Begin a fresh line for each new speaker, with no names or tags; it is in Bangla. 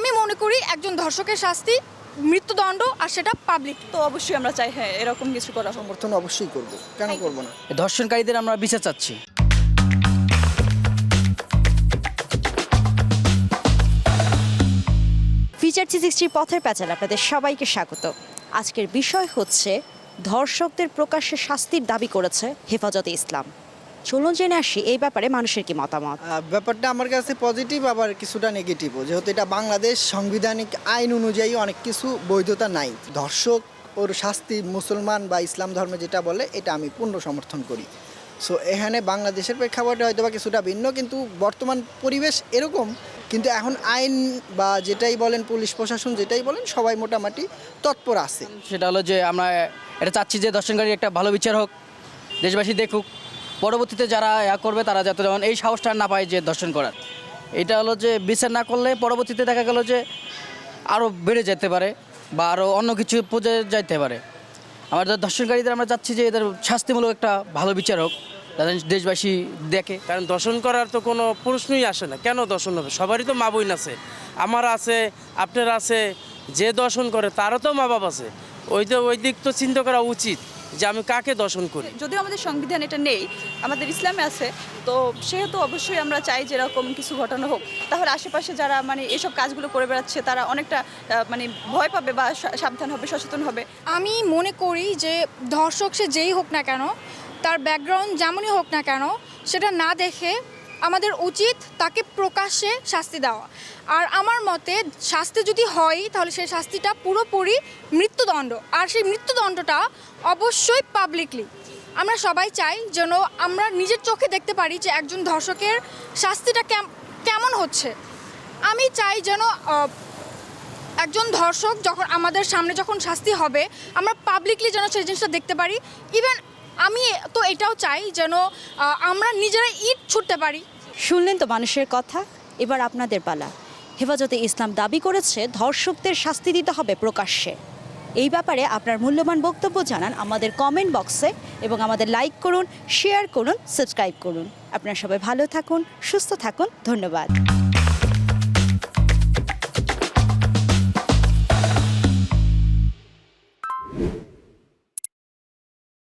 আমি মনে করি একজন ধর্ষকের শাস্তি মৃত্যুদণ্ড আর সেটা পাবলিক
তো অবশ্যই আমরা চাই হ্যাঁ এরকম কিছু করা
সমর্থন অবশ্যই করব। কেন করব না?
ধর্ষণকারীদের আমরা বিচার চাচ্ছি।
ফিচার থ্রি সিক্সটির পথের প্যাচাল আপনাদের সবাইকে স্বাগত। আজকের বিষয় হচ্ছে ধর্ষকদের প্রকাশ্যে শাস্তির দাবি করেছে হেফাজতে ইসলাম। চলুন জেনে আসি এই ব্যাপারে মানুষের কি মতামত?
ব্যাপারটা আমার কাছে পজিটিভ আবার কিছুটা নেগেটিভও যেহেতু এটা বাংলাদেশ সাংবিধানিক আইন অনুযায়ী অনেক কিছু বৈধতা নাই। ধর্ষক ওর শাস্তি মুসলমান বা ইসলাম ধর্মে যেটা বলে এটা আমি পূর্ণ সমর্থন করি। সো এখানে বাংলাদেশের প্রেক্ষাপটে হয়তো বা কিছুটা ভিন্ন কিন্তু বর্তমান পরিবেশ এরকম। কিন্তু এখন আইন বা যেটাই বলেন পুলিশ প্রশাসন যেটাই বলেন সবাই মোটামুটি তৎপর আছে।
সেটা হলো যে আমরা এটা চাচ্ছি যে দর্শনকারী একটা ভালো বিচার হোক দেশবাসী দেখুক। পরবর্তীতে যারা ইয়া করবে, তারা যাতে যেমন এই সাহসটা না পায় যে দর্শন করার। এটা হলো যে বিচার না করলে পরবর্তীতে দেখা গেল যে আরও বেড়ে যেতে পারে বা আরও অন্য কিছু পর্যায়ে যাইতে পারে। আমাদের দর্শনকারীদের আমরা চাচ্ছি যে এদের শাস্তিমূলক একটা ভালো বিচার হোক, যাতে দেশবাসী দেখে।
কারণ দর্শন করার তো কোনো প্রশ্নই আসে না। কেন দর্শন হবে? সবারই তো মা বোন আছে। আমার আছে, আপনার আছে, যে দর্শন করে তারও তো মা বাপ আছে। ওই তো ওই দিক তো চিন্তা করা উচিত। যে আমি কাকে দর্শন করি?
যদিও আমাদের সংবিধান এটা নেই আমাদের ইসলামে আছে তো সেহেতু অবশ্যই আমরা চাই যে এরকম কিছু ঘটনা হোক। তাহলে আশেপাশে যারা মানে এসব কাজগুলো করে বেড়াচ্ছে তারা অনেকটা মানে ভয় পাবে বা সাবধান হবে সচেতন হবে।
আমি মনে করি যে ধর্ষক সে যেই হোক না কেন তার ব্যাকগ্রাউন্ড যেমনই হোক না কেন সেটা না দেখে আমাদের উচিত তাকে প্রকাশ্যে শাস্তি দেওয়া। আর আমার মতে শাস্তি যদি হয় তাহলে সেই শাস্তিটা পুরোপুরি মৃত্যুদণ্ড। আর সেই মৃত্যুদণ্ডটা অবশ্যই পাবলিকলি আমরা সবাই চাই যেন আমরা নিজের চোখে দেখতে পারি যে একজন ধর্ষকের শাস্তিটা কেমন হচ্ছে। আমি চাই যেন একজন ধর্ষক যখন আমাদের সামনে যখন শাস্তি হবে, আমরা পাবলিকলি যেন সেই জিনিসটা দেখতে পারি। ইভেন তো এটাও চাই যেন আমরা নিজেরা ইট ছুটতে পারি।
শুনলেন তো মানুষের কথা? এবার আপনাদের পালা। হেফাজতে ইসলাম দাবি করেছে, ধর্ষকদের শাস্তি দিতে হবে প্রকাশ্যে। এই ব্যাপারে আপনার মূল্যবান বক্তব্য জানান আমাদের কমেন্ট বক্সে এবং আমাদের লাইক করুন শেয়ার করুন সাবস্ক্রাইব করুন। আপনারা সবাই ভালো থাকুন, সুস্থ থাকুন, ধন্যবাদ।